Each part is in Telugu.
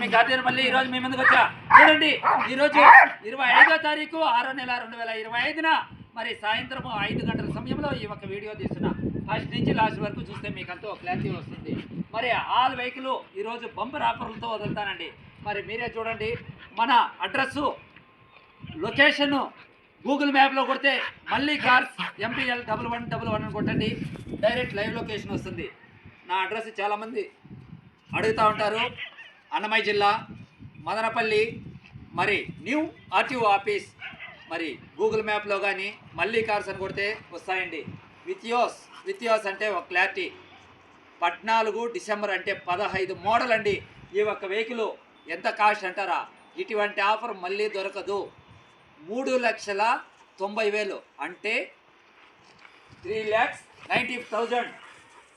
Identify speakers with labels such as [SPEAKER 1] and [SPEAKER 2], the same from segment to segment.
[SPEAKER 1] మీ గార్డియన్ మళ్ళీ ఈ రోజు మీ ముందుకు వచ్చా? చూడండి ఈ రోజు ఇరవై ఐదో తారీఖు ఆరో నెల రెండు వేల ఇరవై ఐదున మరి సాయంత్రం ఐదు గంటల సమయంలో ఈ ఒక వీడియో తీస్తున్నా. ఫస్ట్ నుంచి లాస్ట్ వరకు చూస్తే మీకు అంతా క్లారిటీ వస్తుంది. మరి ఆల్ వెహికల్ ఈరోజు బంపర్ ఆఫర్లతో వదులుతానండి. మరి మీరే చూడండి మన అడ్రస్సు లొకేషన్ గూగుల్ మ్యాప్లో కొడితే మళ్ళీ cars MPL double one double one అని కొట్టండి. డైరెక్ట్ లైవ్ లొకేషన్ వస్తుంది. నా అడ్రస్ చాలామంది అడుగుతూ ఉంటారు. అన్నమయ్య జిల్లా మదనపల్లి మరి న్యూ ఆర్టీఓ ఆఫీస్ మరి గూగుల్ మ్యాప్లో కానీ మళ్ళీ కార్స్ అని కొడితే వస్తాయండి. విత్యోస్ విత్యోస్ అంటే ఒక క్లారిటీ. పద్నాలుగు డిసెంబర్ అంటే పదహైదు మోడల్ అండి ఈ ఒక్క వెహికల్ ఎంత కాస్ట్ అంటారా? ఇటువంటి ఆఫర్ మళ్ళీ దొరకదు. మూడు లక్షల తొంభై వేలు అంటే three lakhs ninety thousand.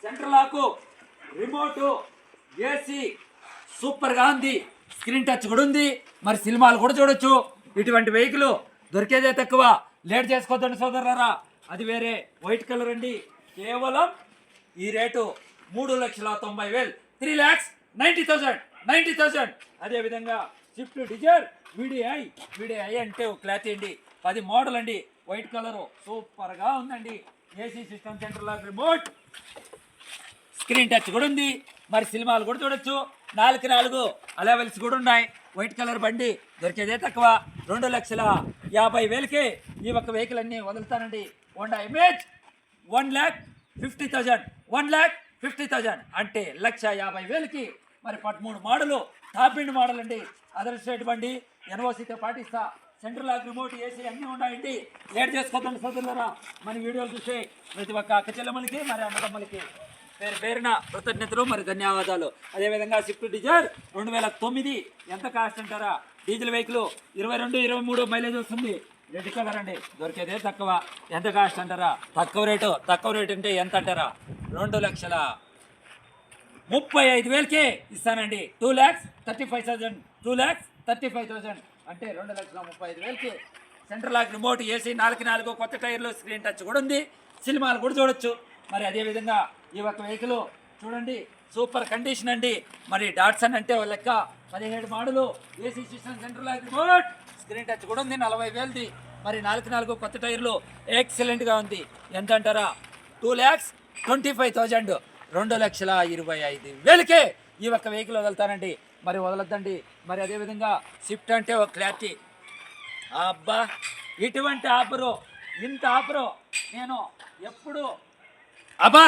[SPEAKER 1] Central lock remote AC సూపర్గా ఉంది. స్క్రీన్ టచ్ కూడా ఉంది. మరి సినిమాలు కూడా చూడొచ్చు. ఇటువంటి వెహికల్ దొరికేదే తక్కువ. లేట్ చేసుకోవద్దండి సోదరులారా. అది వేరే. వైట్ కలర్ అండి. కేవలం ఈ రేటు మూడు లక్షల తొంభై వేలు. Three lakhs ninety thousand. Ninety thousand. అదేవిధంగా స్విఫ్ట్ డిజైర్ వీడిఐ. వీడిఐ అంటే ఒక క్లాత్ అండి. పది మోడల్ అండి. వైట్ కలరు సూపర్గా ఉందండి. ఏసీ సిస్టమ్ సెంటర్లో రిమోట్. స్క్రీన్ టచ్ కూడా ఉంది. మరి సినిమాలు కూడా చూడొచ్చు. నాలుగు నాలుగు అలెవెల్స్ కూడా ఉన్నాయి. వైట్ కలర్ బండి దొరికేదే తక్కువ. రెండు లక్షల యాభై వేలకే ఈ ఒక్క వెహికల్ అన్ని వదులుతానండి. Honda Amaze one lakh fifty thousand one lakh fifty thousand అంటే లక్ష యాభై వేలకి మరి పదమూడు మోడలు టాప్ ఎండ్ మోడల్ అండి. అదర్ స్టేట్ బండి ఎన్ఓసీతో పాటిస్తా. సెంట్రల్ లాక్ రిమోట్ ఏసీ అన్నీ ఉన్నాయండి. లేట్ చేసుకోవద్దండి సోదరులరా. మన వీడియోలు చూసి ప్రతి ఒక్క అక్క చెల్లెమ్మలకి మరి అన్నదమ్మలకి. పేరు పేరున కృతజ్ఞతలు మరి ధన్యవాదాలు. అదేవిధంగా స్విఫ్ట్ డిజైర్ రెండు వేల తొమ్మిది ఎంత కాస్ట్ అంటారా? డీజిల్ వెహికల్ ఇరవై రెండు ఇరవై మూడు మైలేజ్ వస్తుంది. రెడ్ కలర్ అండి. దొరికేదే తక్కువ. ఎంత కాస్ట్ అంటారా? తక్కువ రేటు. తక్కువ రేటు అంటే ఎంత అంటారా? రెండు లక్షల ముప్పై ఐదు వేలకే ఇస్తానండి. Two lakhs thirty five thousand two lakhs thirty five thousand అంటే రెండు లక్షల ముప్పై ఐదు వేలకి. సెంట్రల్ లాక్ రిమోట్ ఏసీ నాలుగు నాలుగు కొత్త టైర్లు స్క్రీన్ టచ్ కూడా ఉంది. సినిమాలు కూడా చూడొచ్చు. మరి అదేవిధంగా ఈ ఒక్క వెహికల్ చూడండి సూపర్ కండిషన్ అండి. మరి డాట్సన్ అంటే ఓ లెక్క పదిహేడు model AC system central lock screen touch కూడా ఉంది నలభై వేలది. మరి నాలుగు నాలుగు కొత్త టైర్లు ఎక్సలెంట్గా ఉంది. ఎంత అంటారా? Two lakhs twenty five thousand. రెండు లక్షల ఇరవై ఐదు వేలకే ఈ ఒక్క వెహికల్ వదులుతానండి మరి వదలొద్దండి. మరి అదేవిధంగా స్విఫ్ట్ అంటే ఒక క్లారిటీ. అబ్బా ఇటువంటి ఆఫరు ఇంత ఆఫరు నేను ఎప్పుడు అబ్బా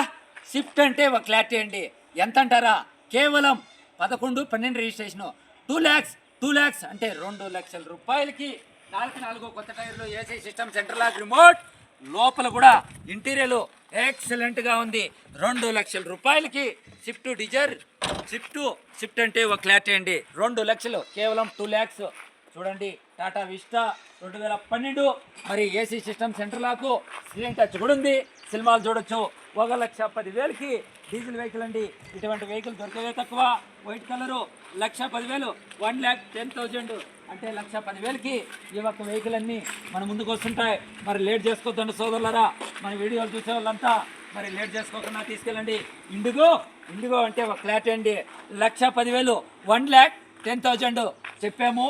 [SPEAKER 1] స్విఫ్ట్ అంటే ఒక క్లారిటీ అండి. ఎంత అంటారా కేవలం పదకొండు పన్నెండు registration. Two lakhs two lakhs అంటే రెండు లక్షల రూపాయలకి నాలుగు నాలుగు కొత్త టైర్లు AC system central lock remote లోపల కూడా ఇంటీరియర్ ఎక్సలెంట్గా ఉంది. రెండు లక్షల రూపాయలకి స్విఫ్ట్ డిజైర్ స్విఫ్ట్ స్విఫ్ట్ అంటే ఒక క్లారిటీ అండి. రెండు లక్షలు కేవలం టూ ల్యాక్స్ చూడండి టాటా విస్టా రెండు వేల పన్నెండు. మరి AC system centre lock screen touch కూడా ఉంది. సినిమాలు చూడొచ్చు. ఒక లక్ష పదివేలకి డీజిల్ వెహికల్ అండి. ఇటువంటి వెహికల్ దొరికేవే తక్కువ. వైట్ కలరు లక్ష పదివేలు. వన్ ల్యాక్ టెన్ థౌజండ్ అంటే లక్ష పదివేలకి ఈ ఒక్క వెహికల్ అన్నీ మన ముందుకు వస్తుంటాయి. మరి లేట్ చేసుకోవద్దండి సోదరులరా. మన వీడియోలు చూసే వాళ్ళంతా మరి లేట్ చేసుకోకుండా తీసుకెళ్ళండి. ఇండిగో ఇండిగో అంటే ఒక ఫ్లాట్ అండి. లక్ష పదివేలు. వన్ ల్యాక్ టెన్ థౌజండ్ చెప్పాము.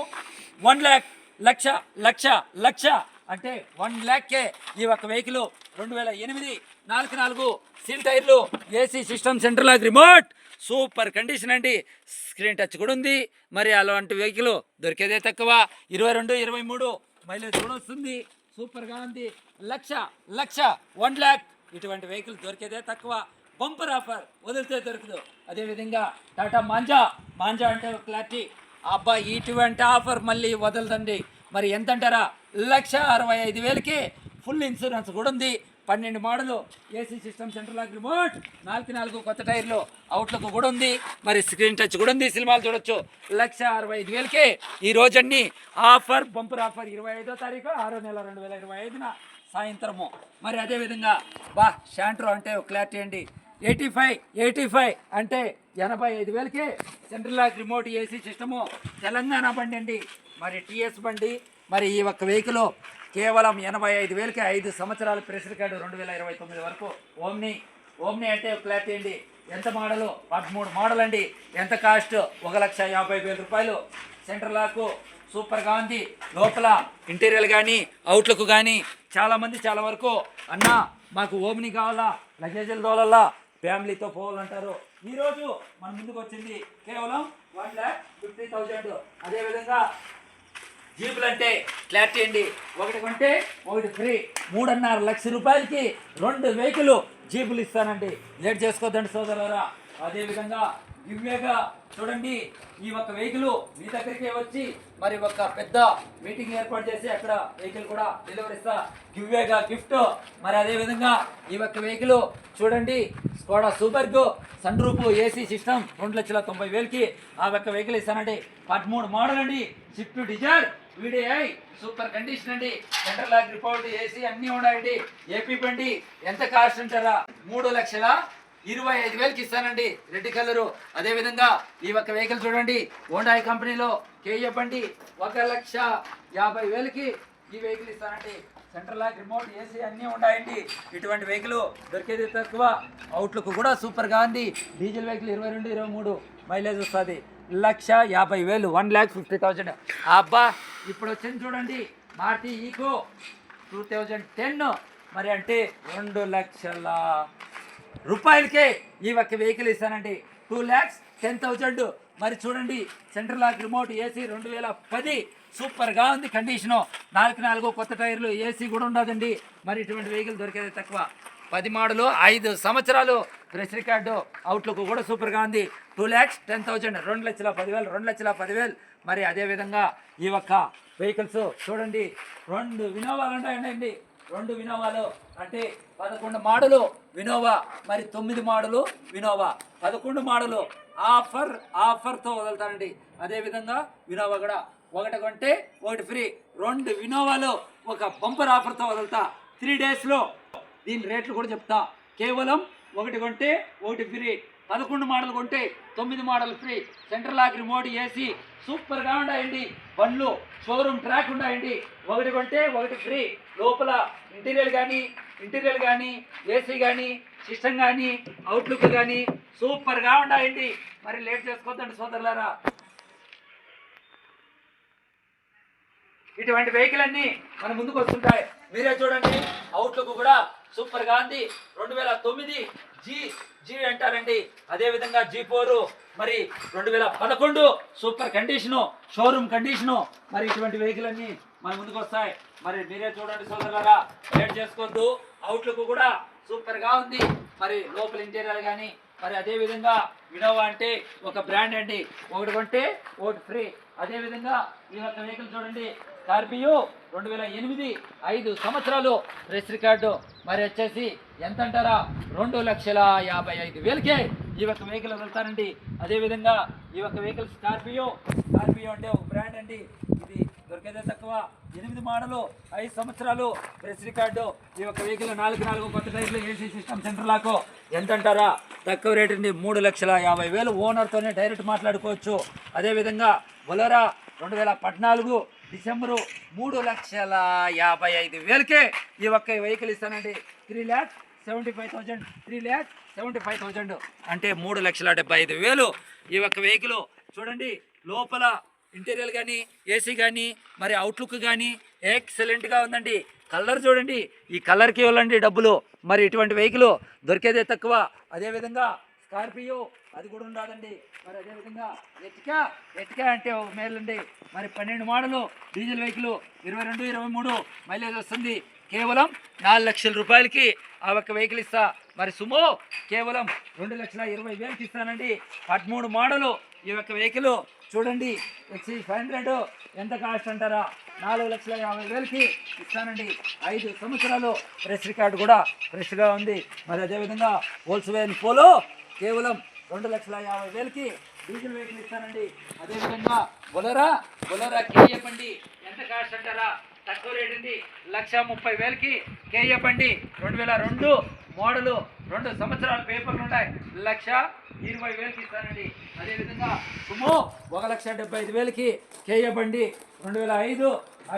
[SPEAKER 1] వన్ ల్యాక్ లక్ష లక్ష లక్ష అంటే వన్ ల్యాక్కే ఈ ఒక్క వెహికల్ రెండు వేల ఎనిమిది నాలుగు నాలుగు. సీల్ టైర్లు AC system central lock remote. Super condition అండి. స్క్రీన్ టచ్ కూడా ఉంది. మరి అలాంటి వెహికల్ దొరికేదే తక్కువ. ఇరవై రెండు ఇరవై మూడు. మైలేజ్ కూడా వస్తుంది. సూపర్గా ఉంది. లక్ష లక్ష వన్ ల్యాక్. ఇటువంటి వెహికల్ దొరికేదే తక్కువ. బంపర్ ఆఫర్ వదిలితే దొరకదు. అదేవిధంగా టాటా మాంజా. మాంజా అంటే ఒక క్లారిటీ. అబ్బా ఇటువంటి ఆఫర్ మళ్ళీ వదలదండి. మరి ఎంత అంటారా లక్ష అరవై ఐదు వేలకి ఫుల్ ఇన్సూరెన్స్ కూడా ఉంది. పన్నెండు model AC system central lock remote నాలుగు నాలుగు కొత్త టైర్లు అవుట్లకు కూడా ఉంది. మరి స్క్రీన్ టచ్ కూడా ఉంది సినిమాలు చూడొచ్చు. లక్ష అరవై ఐదు వేలకే ఈ రోజన్నీ ఆఫర్ బంపర్ ఆఫర్ ఇరవై ఐదో తారీఖు ఆరో నెల రెండు వేల ఇరవై ఐదున సాయంత్రము. మరి అదేవిధంగా బా షాంట్రో అంటే క్లారిటీ అండి. ఎయిటీ ఫైవ్ ఎయిటీ ఫైవ్ అంటే ఎనభై ఐదు వేలకే central lock remote AC system Telangana బండి అండి. మరి టీఎస్ బండి మరి ఈ ఒక్క వెహికల్ కేవలం ఎనభై ఐదు వేలకి ఐదు సంవత్సరాల ప్రెస్ రికార్డు రెండు వేల ఇరవై తొమ్మిది వరకు. ఓమ్ని ఓమ్ని అంటే క్లారిటీ అండి. ఎంత మోడలు? పదమూడు మోడల్ అండి. ఎంత కాస్ట్? ఒక లక్ష యాభై వేల రూపాయలు. సెంటర్ లాకు సూపర్గా ఉంది లోపల ఇంటీరియర్ కానీ అవుట్లుక్ కానీ చాలామంది చాలా వరకు అన్న మాకు ఓమ్ని కావాలా? లగేజీల దోలల్లా ఫ్యామిలీతో పోవాలంటారు. ఈరోజు మన ముందుకు వచ్చింది కేవలం వన్ ల్యాక్ ఫిఫ్టీ థౌజండ్. అదేవిధంగా జీపులు అంటే క్లారిటీ అండి ఒకటి కొంటే ఒకటి ఫ్రీ. మూడున్నర లక్ష రూపాయలకి రెండు వెహికల్ జీపులు ఇస్తానండి. లేట్ చేసుకోవద్దండి సోదరులారా. అదేవిధంగా దివ్యగా చూడండి ఈ ఒక్క వెహికల్ మీ దగ్గరికే వచ్చి మరి ఒక పెద్ద మీటింగ్ ఏర్పాటు చేసి అక్కడ వెహికల్ కూడా డెలివరీ ఇస్తా. దివ్యగా గిఫ్ట్. మరి అదేవిధంగా ఈ ఒక్క వెహికల్ చూడండి స్కోడా సూపర్కు సన్ రూఫ్ ఏసీ సిస్టమ్ రెండు లక్షల తొంభై వేలకి ఆ ఒక్క వెహికల్ ఇస్తానండి. పదమూడు మోడల్ అండి Swift Dzire. VDI super condition అండి. సెంట్రల్ లాగ్ రిపోర్ట్ ఏసీ అన్నీ ఉన్నాయండి ఏపీ బండి ఎంత కాస్ట్ అంటారా? మూడు లక్షల ఇరవై ఐదు వేలకి ఇస్తానండి. Red colour. అదేవిధంగా ఈ ఒక్క వెహికల్ చూడండి. హోండాయి కంపెనీలో కేఏ బండి ఒక లక్ష యాభై వేలకి ఈ వెహికల్ ఇస్తానండి. సెంట్రల్ లాక్ రిమోట్ ఏసీ అన్నీ ఉన్నాయండి. ఇటువంటి వెహికల్ దొరికేది తక్కువ. అవుట్లుక్ కూడా సూపర్గా ఉంది. డీజిల్ వెహికల్ ఇరవై రెండు ఇరవై మూడు. మైలేజ్ వస్తుంది. లక్ష యాభై వేలు. One lakh fifty thousand. అబ్బా! ఇప్పుడు వచ్చింది చూడండి Maruti Eeco two thousand ten. మరి అంటే రెండు లక్షల రూపాయలకే ఈ ఒక్క వెహికల్ ఇస్తానండి. Two lakhs ten thousand. మరి చూడండి సెంట్రల్ లాక్ రిమోట్ ఏసీ రెండు వేల పది. సూపర్గా ఉంది కండిషను. నాలుగు నాలుగు కొత్త టైర్లు ఏసీ కూడా ఉండదండి. మరి ఇటువంటి వెహికల్ దొరికేది తక్కువ. పది మోడలు ఐదు సంవత్సరాలు. ప్రెస్ రికార్డు అవుట్లుక్ కూడా సూపర్గా ఉంది. టూ ల్యాక్స్ టెన్ థౌజండ్ రెండు లక్షల పదివేలు రెండు లక్షల పదివేలు. మరి అదేవిధంగా ఈ ఒక్క వెహికల్స్ చూడండి. రెండు వినోవాలు ఉంటాయండి రెండు వినోవాలు. అంటే పదకొండు మోడలు వినోవా. మరి తొమ్మిది మోడలు వినోవా. పదకొండు మోడలు ఆఫర్ ఆఫర్తో వదులుతానండి అదేవిధంగా వినోవా కూడా ఒకటి కొంటే ఒకటి ఫ్రీ. రెండు వినోవాలు ఒక బంపర్ ఆఫర్తో వదులుతా. త్రీ డేస్లో దీని రేట్లు కూడా చెప్తా. కేవలం ఒకటి కొంటే ఒకటి ఫ్రీ. పదకొండు మోడల్ కొంటే తొమ్మిది model free. Central lock remote AC. సూపర్గా ఉన్నాయండి బండ్లు షోరూమ్ ట్రాక్ ఉన్నాయండి ఒకటి కొంటే ఒకటి ఫ్రీ. లోపల ఇంటీరియర్ కానీ ఇంటీరియర్ కానీ ఏసీ కానీ సిస్టమ్ కానీ అవుట్లుక్ కానీ సూపర్గా ఉన్నాయండి మరి లేట్ చేసుకోవద్దండి సోదరులారా. ఇటువంటి వెహికల్ అన్నీ మన ముందుకు వస్తుంటాయి. మీరే చూడండి. అవుట్లుక్ కూడా సూపర్గా ఉంది. రెండు వేల తొమ్మిది జీ జీ అంటారండి. అదేవిధంగా జీ ఫోరు మరి రెండు వేల పదకొండు సూపర్ కండిషను షోరూమ్ కండిషను మరి ఇటువంటి వెహికల్ అన్ని మన ముందుకు వస్తాయి. మరి మీరే చూడండి సోదరులారా లేట్ చేసుకోవద్దు. అవుట్లుక్ కూడా సూపర్గా ఉంది. మరి లోపల ఇంటీరియర్ కానీ మరి అదేవిధంగా ఇనోవా వినోవా అంటే ఒక బ్రాండ్ అండి. ఒకటి కొంటే ఒకటి ఫ్రీ. అదేవిధంగా ఈ యొక్క వెహికల్ చూడండి. స్కార్పియో రెండు వేల ఎనిమిది ఐదు సంవత్సరాలు రేస్ రికార్డు. మరి వచ్చేసి ఎంత అంటారా రెండు లక్షల యాభై ఐదు వేలకే ఈ యొక్క వెహికల్ వెళ్తానండి. అదేవిధంగా ఈ యొక్క వెహికల్ స్కార్పియో. స్కార్పియో అంటే ఒక బ్రాండ్ అండి. ఇది దొరికేదే తక్కువ. ఎనిమిది మోడలు ఐదు సంవత్సరాలు. Press record. ఈ యొక్క వెహికల్ నాలుగు నాలుగు కొత్త టైర్లు ఏసీ సిస్టమ్ సెంటర్ లాకు. ఎంత అంటారా తక్కువ రేట్ అండి. మూడు లక్షల యాభై వేలు. ఓనర్తోనే డైరెక్ట్ మాట్లాడుకోవచ్చు. అదేవిధంగా బొలరా రెండు వేల పద్నాలుగు డిసెంబరు మూడు లక్షల యాభై ఐదు వేలకే ఈ ఒక్క వెహికల్ ఇస్తానండి. Three lakhs seventy five thousand. Three lakhs seventy five thousand. అంటే మూడు లక్షల డెబ్బై ఐదు వేలు ఈ ఒక్క వెహికల్. చూడండి లోపల ఇంటీరియర్ కానీ ఏసీ కానీ మరి అవుట్లుక్ కానీ ఎక్సలెంట్గా ఉందండి. కలర్ చూడండి ఈ కలర్కి ఇవ్వాలండి డబ్బులు. మరి ఇటువంటి వెహికల్ దొరికేదే తక్కువ. అదేవిధంగా స్కార్పియో అది కూడా ఉండదండి మరి అదేవిధంగా ఎట్కా ఎట్కా అంటే ఒక మేలండి. మరి పన్నెండు మోడలు డీజిల్ వెహికల్ ఇరవై రెండు ఇరవై మూడు మైలేజ్ వస్తుంది. కేవలం నాలుగు లక్షల రూపాయలకి ఆ ఒక్క వెహికల్ ఇస్తా. మరి సుమో కేవలం రెండు లక్షల ఇరవై వేలకి ఇస్తానండి. పదమూడు మోడలు ఈ యొక్క వెహికల్. చూడండి ఎక్సీ ఫైవ్ హండ్రెడ్. ఎంత కాస్ట్ అంటారా? నాలుగు లక్షల యాభై వేలకి ఇస్తానండి. ఐదు సంవత్సరాలు ప్రెస్ రికార్డు కూడా ఫ్రెష్గా ఉంది. మరి అదేవిధంగా హోల్సేల్ పోలో కేవలం రెండు లక్షల యాభై వేలకి డీజిల్ వెహికల్ ఇస్తానండి. అదేవిధంగా బొలరా బొలరా కేఏ బండి ఎంత కాస్ట్ అంటారా? తక్కువ రేట్ ఉంది. లక్ష ముప్పై వేలకి కేఏ బండి రెండు వేల రెండు మోడలు రెండు సంవత్సరాల పేపర్లు ఉంటాయి లక్ష ఇరవై వేలకి ఇస్తానండి. అదేవిధంగా సుమో ఒక లక్ష డెబ్బై ఐదు వేలకి కేఏ బండి రెండు వేల ఐదు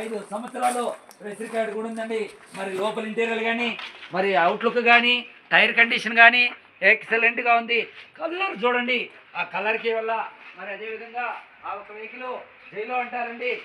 [SPEAKER 1] ఐదు సంవత్సరాలు ప్రెస్ కార్డు కూడా ఉందండి. మరి లోపల ఇంటీరియర్ కానీ మరి అవుట్లుక్ కానీ టైర్ కండిషన్ కానీ ఎక్సలెంట్గా ఉంది. కలర్ చూడండి. ఆ కలర్కి వల్ల మరి అదేవిధంగా ఆ ఒక వెహికల్ జైలో అంటారండి.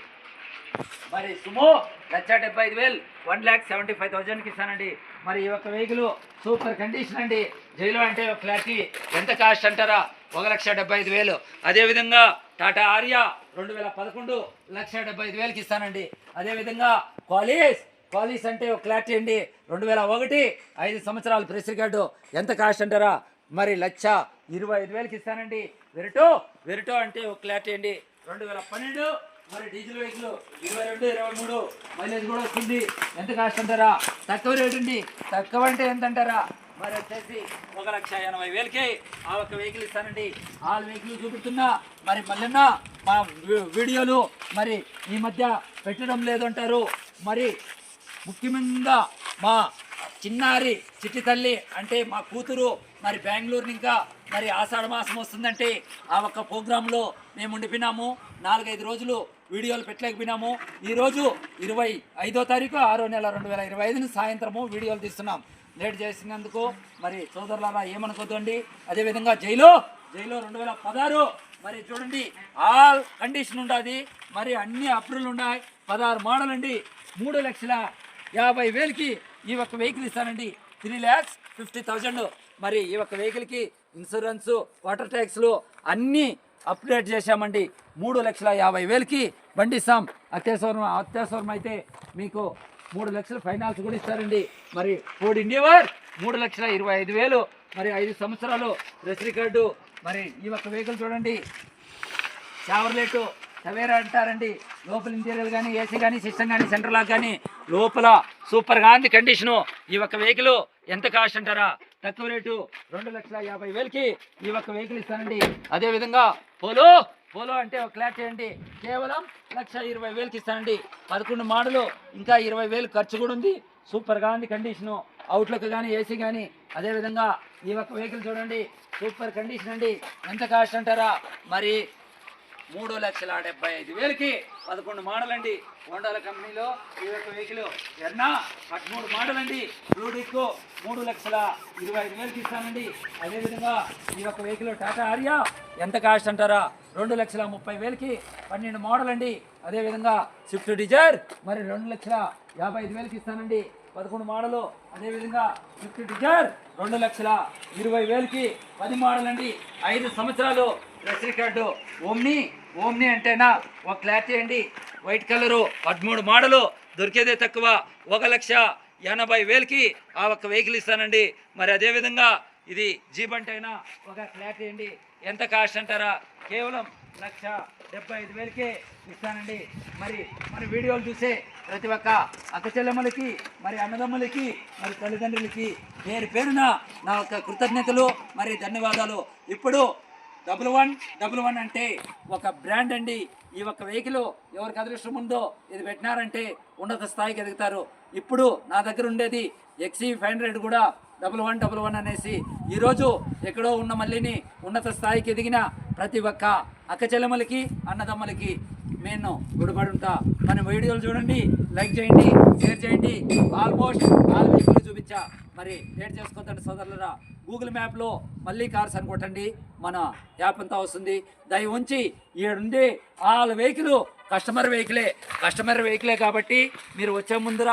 [SPEAKER 1] మరి సుమో లక్ష డెబ్బై ఐదు వేలు వన్ ల్యాక్ సెవెంటీ ఫైవ్ థౌజండ్కి ఇస్తానండి. మరి ఈ యొక్క వెహికల్ సూపర్ కండిషన్ అండి. జైలో అంటే ఒక ఫ్లాట్కి ఎంత కాస్ట్ అంటారా? ఒక లక్ష డెబ్బై ఐదు వేలు. అదేవిధంగా టాటా ఆర్యా రెండు వేల పదకొండు లక్ష డెబ్బై ఐదు వేలకి ఇస్తానండి. అదేవిధంగా కాలేజ్ క్వాలీస్ అంటే ఒక క్లారిటీ అండి. రెండు వేల ఒకటి ఐదు సంవత్సరాలు ప్రెస్ రికార్డు ఎంత కాస్ట్ అంటారా? మరి లక్ష ఇరవై ఐదు వేలకి ఇస్తానండి. వెరిటో వెరిటో అంటే ఒక క్లారిటీ అండి. రెండు వేల పన్నెండు మరి డీజిల్ వెహికల్ ఇరవై రెండు ఇరవై మూడు మైలేజ్ కూడా వస్తుంది ఎంత కాస్ట్ అంటారా? తక్కువ రేటు అండి. తక్కువ అంటే ఎంత అంటారా? మరి వచ్చేసి ఒక లక్ష ఎనభై వేలకి ఆ ఒక్క వెహికల్ ఇస్తానండి. ఆ వెహికల్ చూపిస్తున్నా. మరి మళ్ళీ మా వీ- వీడియోలు మరి ఈ మధ్య పెట్టడం లేదు అంటారు మరి ముఖ్యంగా మా చిన్నారి చిట్టి తల్లి అంటే మా కూతురు మరి బెంగళూరు ఇంకా మరి ఆషాఢ మాసం వస్తుందంటే ఆ ఒక్క ప్రోగ్రాంలో మేము ఉండిపోయినాము. నాలుగైదు రోజులు వీడియోలు పెట్టలేకపోయినాము. ఈరోజు ఇరవై ఐదో తారీఖు ఆరో నెల రెండు వేల ఇరవై ఐదుని సాయంత్రము వీడియోలు తీస్తున్నాం. లేట్ చేసినందుకు మరి సోదరులారా ఏమనుకోదండి అదేవిధంగా జైలు జైలు రెండు వేల పదహారు మరి చూడండి ఆల్ కండిషన్ ఉండాది. మరి అన్ని అప్రూవల్ ఉన్నాయి. పదహారు మోడల్ అండి మూడు లక్షల యాభై వేలకి ఈ యొక్క వెహికల్ ఇస్తానండి. Three lakhs fifty thousand. మరి ఈ యొక్క వెహికల్కి ఇన్సూరెన్స్ వాటర్ ట్యాక్స్లు అన్నీ అప్డేట్ చేశామండి. మూడు లక్షల యాభై వేలకి బండి ఇస్తాం. అత్యవసరం అత్యవసరం అయితే మీకు మూడు లక్షల ఫైనాన్స్ కూడా ఇస్తారండి. మరి ఫోర్డ్ ఇండియవర్ మూడు లక్షల ఇరవై ఐదు వేలు. మరి ఐదు సంవత్సరాలు రెస్ రికార్డు. మరి ఈ యొక్క వెహికల్ చూడండి. షవర్లెట్ టవేరా అంటారండి. లోపల ఇంటీరియర్ కానీ ఏసీ కానీ సిస్టమ్ కానీ సెంటర్ లాక్ కానీ లోపల సూపర్గా ఉంది కండిషను ఈ ఒక్క వెహికల్ ఎంత కాస్ట్ అంటారా? తక్కువ రేటు రెండు లక్షల యాభై వేలకి ఈ ఒక్క వెహికల్ ఇస్తానండి. అదేవిధంగా పోలో పోలో అంటే ఒక క్లాట్ చేయండి. కేవలం లక్ష ఇరవై వేలకి ఇస్తానండి. పదకొండు మోడలు ఇంకా ఇరవై వేలు ఖర్చు కూడా ఉంది. సూపర్గా ఉంది కండిషను అవుట్లుక్ కానీ ఏసీ కానీ అదేవిధంగా ఈ ఒక్క వెహికల్ చూడండి. సూపర్ కండిషన్ అండి. ఎంత కాస్ట్ అంటారా? మరి మూడు లక్షల డెబ్బై ఐదు వేలకి పదకొండు మోడల్ అండి హోండాల కంపెనీలో ఈ యొక్క వెహికల్ ఎన్నా పదమూడు మోడల్ అండి బ్లూడిక్ మూడు లక్షల ఇరవై ఐదు వేలకి ఇస్తానండి. అదేవిధంగా ఈ యొక్క వెహికల్ టాటా ఆర్యా ఎంత కాస్ట్ అంటారా? రెండు లక్షల ముప్పై వేలకి పన్నెండు మోడల్ అండి అదేవిధంగా స్విఫ్ట్ డిజైర్ మరి రెండు లక్షల యాభై ఐదు వేలకి ఇస్తానండి. పదకొండు మోడలు అదేవిధంగా స్విఫ్ట్ డిజైర్ రెండు లక్షల ఇరవై వేలకి పది మోడల్ అండి ఐదు సంవత్సరాలు ప్రెస్ రికార్డు ఓమ్ని ఓమ్ని అంటేనా? ఒక క్లారిటీ అండి వైట్ కలరు పదమూడు మోడలు. దొరికేదే తక్కువ. ఒక లక్ష ఎనభై వేలకి ఆ ఒక్క వెహికల్ ఇస్తానండి. మరి అదేవిధంగా ఇది జీప్ అంటేనా? ఒక క్లారిటీ అండి ఎంత కాస్ట్ అంటారా? కేవలం లక్ష డెబ్బై ఐదు వేలకే ఇస్తానండి. మరి మన వీడియోలు చూసే ప్రతి ఒక్క అక్కచెల్లెమ్మలకి మరి అన్నదమ్ములకి మరి తల్లిదండ్రులకి పేరు పేరున నా యొక్క కృతజ్ఞతలు మరి ధన్యవాదాలు. ఇప్పుడు డబుల్ వన్ డబుల్ వన్ అంటే ఒక బ్రాండ్ అండి. ఈ ఒక్క వెహికల్ ఎవరికి అదృష్టం ఉందో ఇది పెట్టినారంటే ఉన్నత స్థాయికి ఎదుగుతారు. ఇప్పుడు నా దగ్గర ఉండేది ఎక్సీ ఫైవ్ హండ్రెడ్ కూడా డబుల్ వన్ డబుల్ వన్ అనేసి. ఈరోజు ఎక్కడో ఉన్న మళ్ళీని ఉన్నత స్థాయికి ఎదిగిన ప్రతి ఒక్క అక్క చెల్లెమ్మలకి అన్నదమ్మలకి నేను గుడిపడుంటా మన వీడియోలు చూడండి లైక్ చేయండి షేర్ చేయండి. ఆల్మోస్ట్ ఆల్ వెహికల్ చూపించా. మరి లేట్ చేసుకోవద్దండి సోదరులరా. గూగుల్ మ్యాప్లో మళ్ళీ కార్స్ అని కొట్టండి మన యాప్ అంతా వస్తుంది. దయ ఉంచి ఈడుండి ఆల్ వెహికల్ కస్టమర్ వెహికలే కస్టమర్ వెహికలే కాబట్టి మీరు వచ్చే ముందర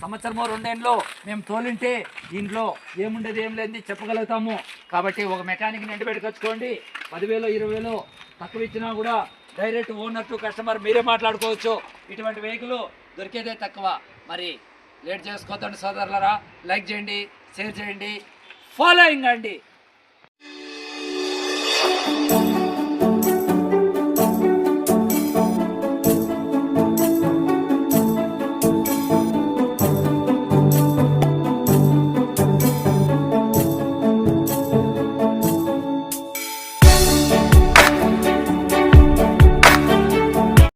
[SPEAKER 1] సంవత్సరమో రెండేళ్ళలో మేము తోలింటే దీంట్లో ఏముండేది ఏం లేని చెప్పగలుగుతాము. కాబట్టి ఒక మెకానిక్ని ఎండి పెట్టుకొచ్చుకోండి. పదివేలు ఇరవై వేలు తక్కువ ఇచ్చినా కూడా డైరెక్ట్ ఓనర్ టు కస్టమర్ మీరే మాట్లాడుకోవచ్చు. ఇటువంటి వెహికల్ దొరికేదే తక్కువ. మరి లేట్ చేసుకోవద్దండి సోదరులరా. లైక్ చేయండి షేర్ చేయండి. ఫాలోయింగ్ అండి.